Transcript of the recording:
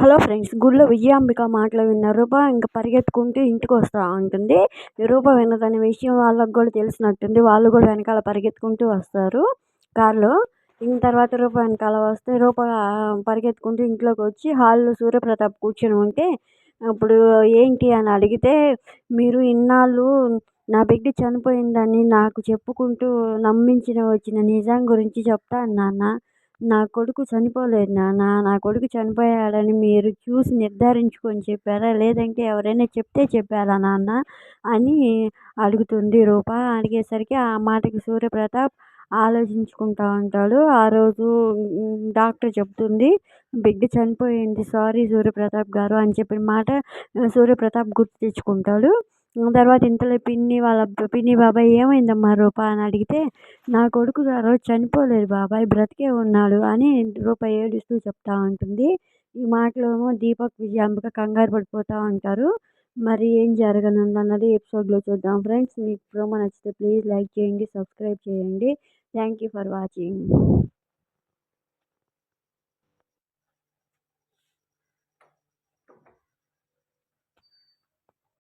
Hello friends గుళ్ళో విజయాంబిక మాటలు విన్న రూప ఇంకా పరిగెత్తుకుంటూ ఇంటికి వస్తూ ఉంటుంది రూప విన్నదనే విషయం వాళ్ళకు కూడా తెలిసినట్టుంది. వాళ్ళు కూడా వెనకాల పరిగెత్తుకుంటూ వస్తారు కారులో. ఇంక తర్వాత రూప వెనకాల వస్తే రూప పరిగెత్తుకుంటూ ఇంట్లోకి వచ్చి హాల్లో సూర్యప్రతాప్ కూర్చొని ఉంటే అప్పుడు ఏంటి అని అడిగితే మీరు ఇన్నాళ్ళు నా బిడ్డ చనిపోయిందని నాకు చెప్పుకుంటూ నమ్మించిన వచ్చిన నిజం గురించి చెప్తాను నాన్న నా కొడుకు చనిపోలేదు నాన్న నా కొడుకు చనిపోయాడని మీరు చూసి నిర్ధారించుకొని చెప్పారా? లేదంటే ఎవరైనా చెప్తే చెప్పారా నాన్న? అని అడుగుతుంది రూప. అడిగేసరికి ఆ మాటకి సూర్యప్రతాప్ ఆలోచించుకుంటా ఉంటాడు. ఆ రోజు డాక్టర్ చెప్తుంది బిడ్డ చనిపోయింది సారీ సూర్యప్రతాప్ గారు అని చెప్పిన మాట సూర్యప్రతాప్ గుర్తు తెచ్చుకుంటాడు. తర్వాత ఇంతలో పిన్ని వాళ్ళ పిన్ని బాబాయ్ ఏమైందమ్మా రూపా అని అడిగితే నా కొడుకు ఆ రోజు చనిపోలేదు బాబాయ్ బ్రతికే ఉన్నాడు అని రూప ఏడుస్తూ చెప్తా ఉంటుంది. ఈ మాటలేమో దీపక్ విజయాంబిక కంగారు పడిపోతూ ఉంటారు. మరి ఏం జరగనుంది అన్నది ఎపిసోడ్లో చూద్దాం. ఫ్రెండ్స్ మీకు ప్రోమో నచ్చితే ప్లీజ్ లైక్ చేయండి సబ్స్క్రైబ్ చేయండి. Thank you for watching.